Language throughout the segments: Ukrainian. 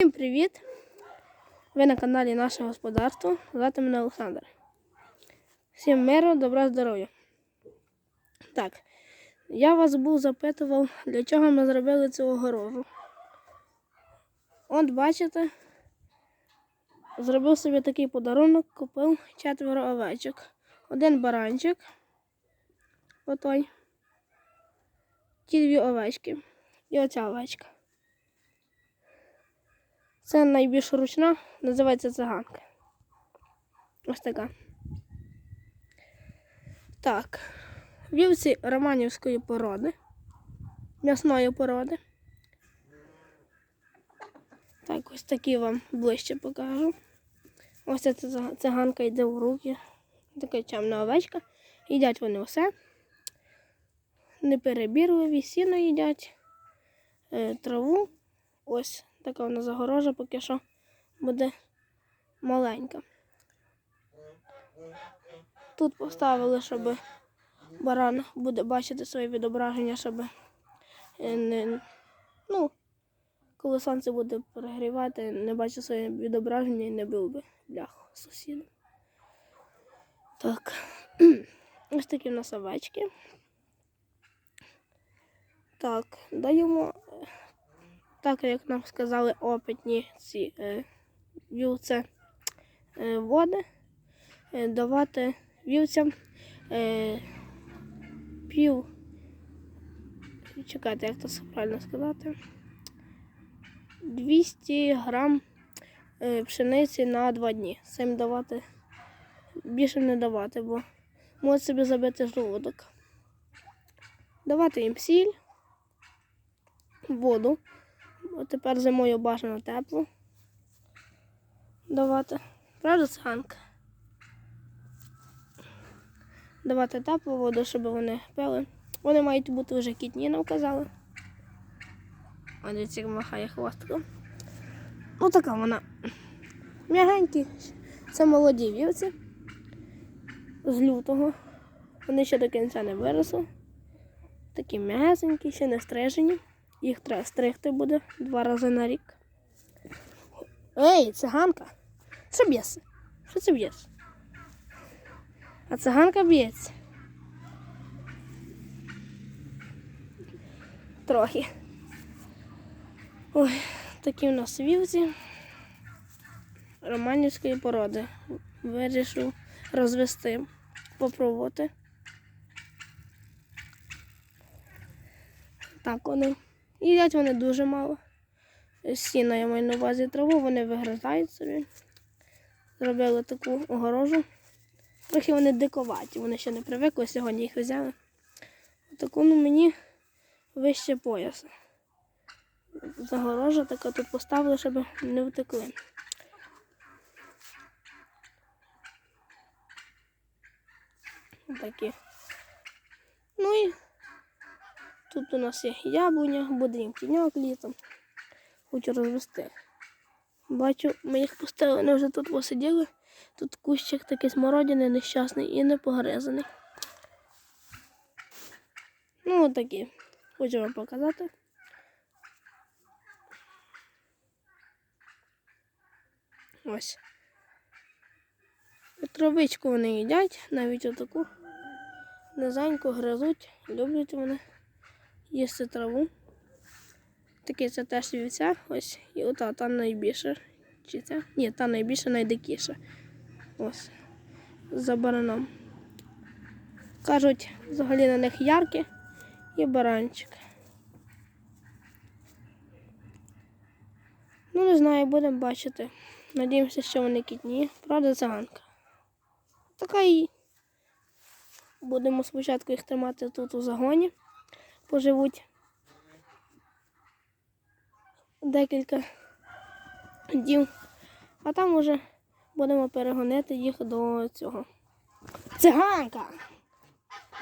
Всім привіт! Ви на каналі Наше Господарство. Звати мене Олександр. Всім миру, добра, здоров'я. Так, я вас був запитував, для чого ми зробили цю огорожу. От бачите, зробив собі такий подарунок, купив четверо овечок. Один баранчик. Отой. Ті дві овечки. І оця овечка. Це найбільш ручна, називається циганка. Ось така. Так. Вівці романівської породи. М'ясної породи. Так, ось такі вам ближче покажу. Ось ця циганка йде в руки. Така чемна овечка. Їдять вони все. Неперебірливі, сіно їдять, е, траву. Ось така вона загорожа, поки що буде маленька. Тут поставили, щоб баран буде бачити своє відображення, щоб е, не, ну, коли сонце буде перегрівати, не бачив своє відображення і не бив би бляху сусіда. Так. Ось такі в нас овечки. Так, даємо е, так як нам сказали опитні ці е, вівце е, води, е, давати вівцям е, пів. Чекайте, як це правильно сказати. 200 грам пшениці на 2 дні. Це їм давати більше не давати, бо може собі забити желудок. Давати їм сіль, воду. От тепер зимою бажано тепло давати. Правда, циганка? Давати теплу воду, щоб вони пили. Вони мають бути вже кітні, нам казали. Дивіться, як махає хвостиком. Ну така вона. М'ягенькі. Це молоді вівці. З лютого. Вони ще до кінця не виросли. Такі м'ягесенькі, ще не стрижені. Їх треба стригти буде два рази на рік. Ей, циганка! Що б'єшся? Що це б'єш? А циганка б'ється. Трохи. Ой, такі в нас вівці романівської породи. Вирішив розвести, попробувати. Так вони. Їдять вони дуже мало. Сіна я маю на увазі траву, вони вигризають собі. Зробили таку огорожу. Трохи вони диковаті, вони ще не привикли, сьогодні їх взяли. Таку ну, мені вище пояса. Загорожа така тут поставили, щоб не втекли. Такі. Ну і Тут у нас є яблуня, буде їм тіняк літом. Хочу розвести. Бачу, ми їх пустили, вони вже тут посиділи. Тут кущик такий смородини нещасний і не погризаний. Ну, отакі. Хочу вам показати. Ось. Травичку вони їдять, навіть отаку низеньку гризуть, люблять вони їсти траву. Таке це теж вівця. Ось. І ота та найбільша. Чи це? Ні, та найбільша, найдикіша. Ось. За бараном. Кажуть, взагалі на них яркі і баранчик. Ну, не знаю, будемо бачити. Надіємося, що вони кітні. Правда, циганка. Така і будемо спочатку їх тримати тут у загоні поживуть декілька днів, а там уже будемо перегонити їх до цього. Циганка!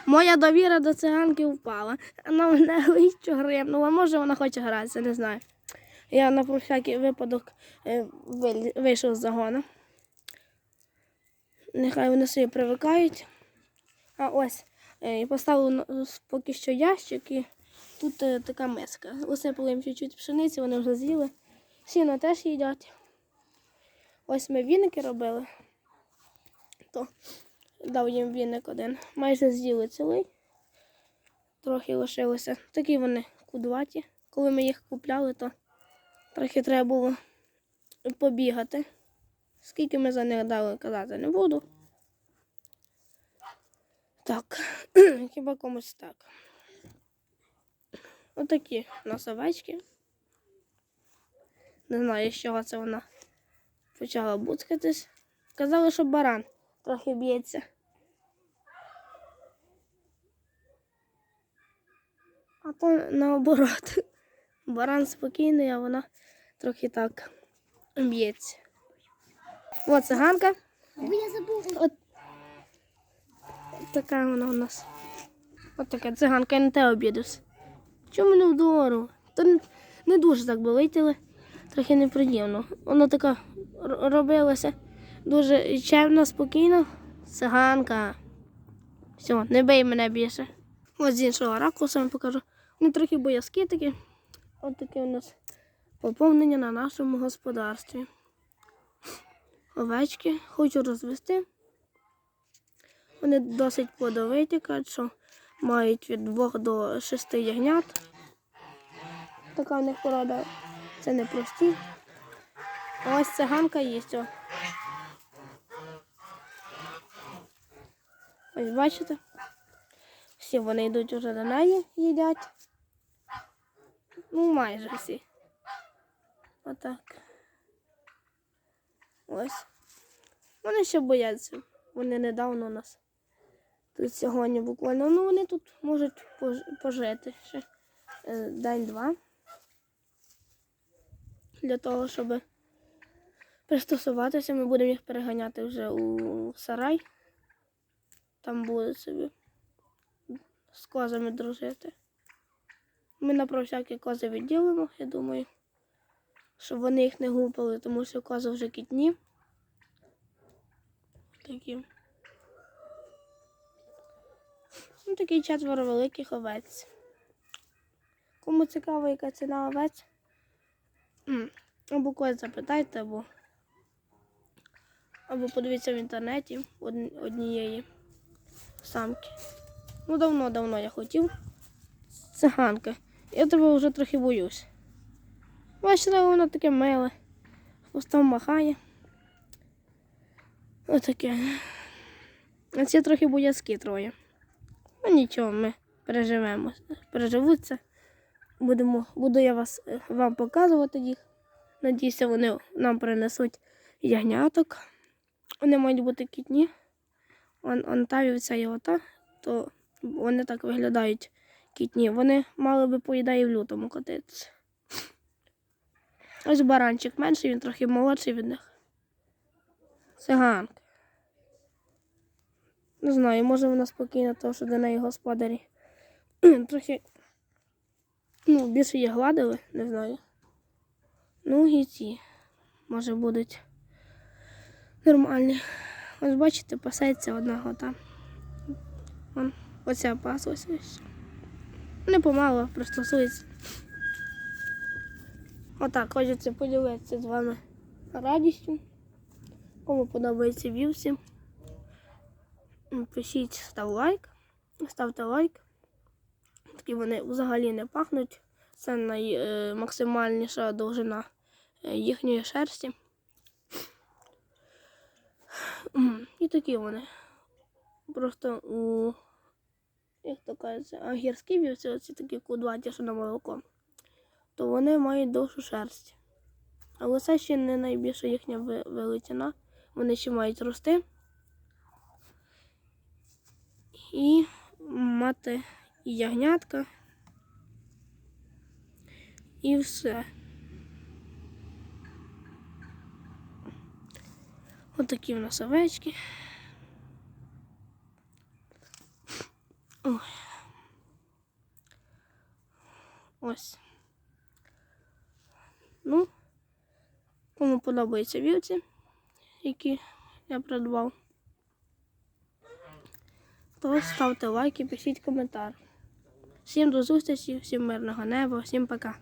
Моя довіра до циганки впала. Вона мене личу гримнула. Може вона хоче гратися, не знаю. Я на всякий випадок е, вийшов з загону. Нехай вони собі привикають. А ось і поставив поки що ящик і тут е, така миска. Усипали їм чуть-чуть пшениці, вони вже з'їли. Сіно теж їдять. Ось ми віники робили. То дав їм віник один. Майже з'їли цілий. Трохи лишилося. Такі вони кудваті. Коли ми їх купляли, то трохи треба було побігати. Скільки ми за них дали, казати не буду. Так, хіба комусь так. Отакі у нас овечки. Не знаю, з чого це вона почала буцкатись. Казали, що баран трохи б'ється. А то наоборот. Баран спокійний, а вона трохи так б'ється. О, циганка. Забула. От така вона у нас. От така циганка, я на те обідався. Чому не вдору? То не, не дуже так болить, але трохи неприємно. Вона така робилася дуже чемна, спокійно. Циганка. Все, не бий мене більше. Ось з іншого ракурсу вам покажу. Вони трохи боязкі такі. От таке у нас поповнення на нашому господарстві. Овечки хочу розвести. Вони досить плодовиті, кажуть, що мають від 2 до 6 ягнят. Така в них порода. Це не прості. Ось циганка є. О. Ось бачите? Всі вони йдуть уже до неї, їдять. Ну, майже всі. Отак. Ось. Вони ще бояться. Вони недавно у нас. Тут сьогодні буквально. Ну, вони тут можуть пожити ще е, день-два. Для того, щоб пристосуватися, ми будемо їх переганяти вже у сарай. Там будуть собі з козами дружити. Ми на всякі кози відділимо, я думаю, щоб вони їх не гупали, тому що кози вже кітні. Такі. Ну, такий четверо великих овець. Кому цікаво, яка ціна овець, або когось запитайте, або, або подивіться в інтернеті од- однієї самки. Ну, давно-давно я хотів. Циганка. Я тебе вже трохи боюсь. Бачите, воно таке миле. Хвостом махає. Отаке. А ці трохи боязкі троє. Ну нічого, ми переживемо. Переживуться. Будемо, буду я вас, е, вам показувати їх. Надіюся, вони нам принесуть ягняток. Вони мають бути кітні. Он, он та вівця і ота, то вони так виглядають кітні. Вони мали би, по ідеї, в лютому котитися. Ось баранчик менший, він трохи молодший від них. Циганка. Не знаю, може вона спокійна, тому що до неї господарі трохи ну, більше її гладили, не знаю. Ну і ці, може, будуть нормальні. Ось бачите, пасеться одна гота. Вон, оця ось. Не помало, пристосується. Отак, хочеться поділитися з вами радістю. Кому подобається вівсі. М, Пишіть, став лайк, ставте лайк. Такі вони взагалі не пахнуть. Це наймаксимальніша довжина е, їхньої шерсті. І такі вони. Просто у, як то кажеться, а гірські вівці, оці такі кудваті, що на молоко, то вони мають довшу шерсть. Але це ще не найбільша їхня величина. Вони ще мають рости. І мати ягнятка. І все. Отакі в нас овечки. Ой. Ось. Ну, кому подобаються вівці, які я придбав, то ставте лайк і пишіть коментар. Всім до зустрічі, всім мирного неба, всім пока.